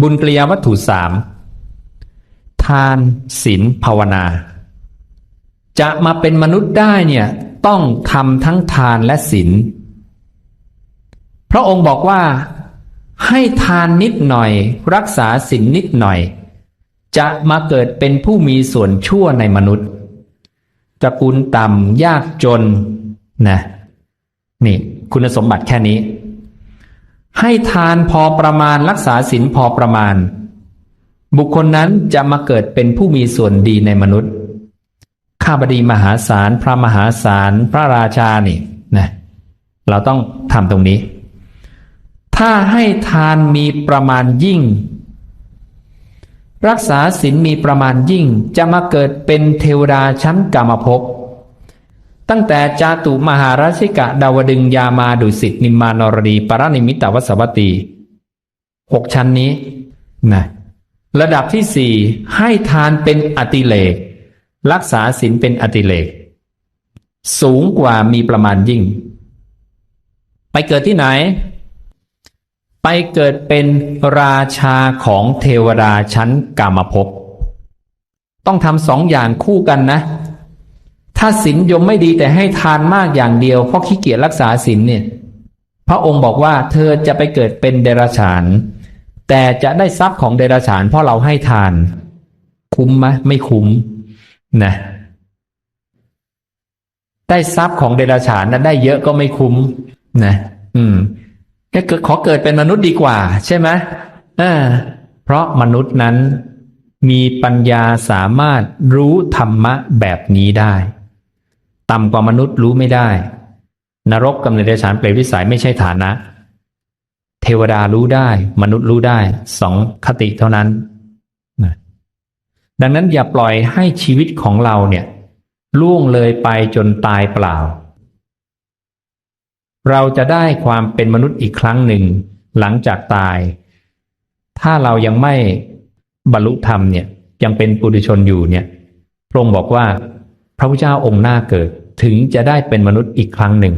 บุญกริยาวัตถุสามทานศีลภาวนา จะมาเป็นมนุษย์ได้เนี่ยต้องทำทั้งทานและศีลพระองค์บอกว่าให้ทานนิดหน่อย รักษาศีลนิดหน่อย จะมาเกิดเป็นผู้มีส่วนชั่วในมนุษย์ตระกูลต่ำยากจนนะนี่ คุณสมบัติแค่นี้ ให้ทานพอประมาณรักษาศีลพอประมาณ บุคคลนั้นจะมาเกิดเป็นผู้มีส่วนดีในมนุษย์ ข้าบดีมหาศาลพระมหาศาลพระราชานี่นะเราต้องทำตรงนี้ ถ้าให้ทานมีประมาณยิ่ง รักษาศีลมีประมาณยิ่งจะมาเกิดเป็นเทวดาชั้นกามภพ ตั้งแต่จาตุมหาราชิกะดาวดึงยามาดุสิตนิมมานรดีปรนิมิตวสวัตตีหกชั้นนี้นะระดับที่สี่ให้ทานเป็นอติเลก รักษาศีลเป็นอติเลก สูงกว่ามีประมาณยิ่ง ไปเกิดที่ไหน ไปเกิดเป็นราชาของเทวดาชั้นกามภพต้องทำสองอย่างคู่กันนะ ถ้าศีลยมไม่ดีแต่ให้ทานมากอย่างเดียวเพราะขี้เกียจรักษาศีลเนี่ย พระองค์บอกว่าเธอจะไปเกิดเป็นเดรัจฉาน แต่จะได้ทรัพย์ของเดรัจฉานเพราะเราให้ทาน คุ้มไหมไม่คุ้มนะได้ทรัพย์ของเดรัจฉานนั้นได้เยอะก็ไม่คุ้มนะ อืมแค่ขอเกิดเป็นมนุษย์ดีกว่า ใช่ไหมอ่าเพราะมนุษย์นั้นมีปัญญาสามารถรู้ธรรมะแบบนี้ได้ ต่ำกว่ามนุษย์รู้ไม่ได้ นรกกำเนิดเดรัจฉานเปรตวิสัยไม่ใช่ฐานะ เทวดารู้ได้ มนุษย์รู้ได้สองคติเท่านั้น ดังนั้นอย่าปล่อยให้ชีวิตของเราเนี่ยล่วงเลยไปจนตายเปล่า เราจะได้ความเป็นมนุษย์อีกครั้งหนึ่งหลังจากตาย ถ้าเรายังไม่บรรลุธรรมเนี่ยยังเป็นปุถุชนอยู่เนี่ยพระองค์บอกว่าพระพุทธเจ้าองค์หน้าเกิด ถึงจะได้เป็นมนุษย์อีกครั้งหนึ่ง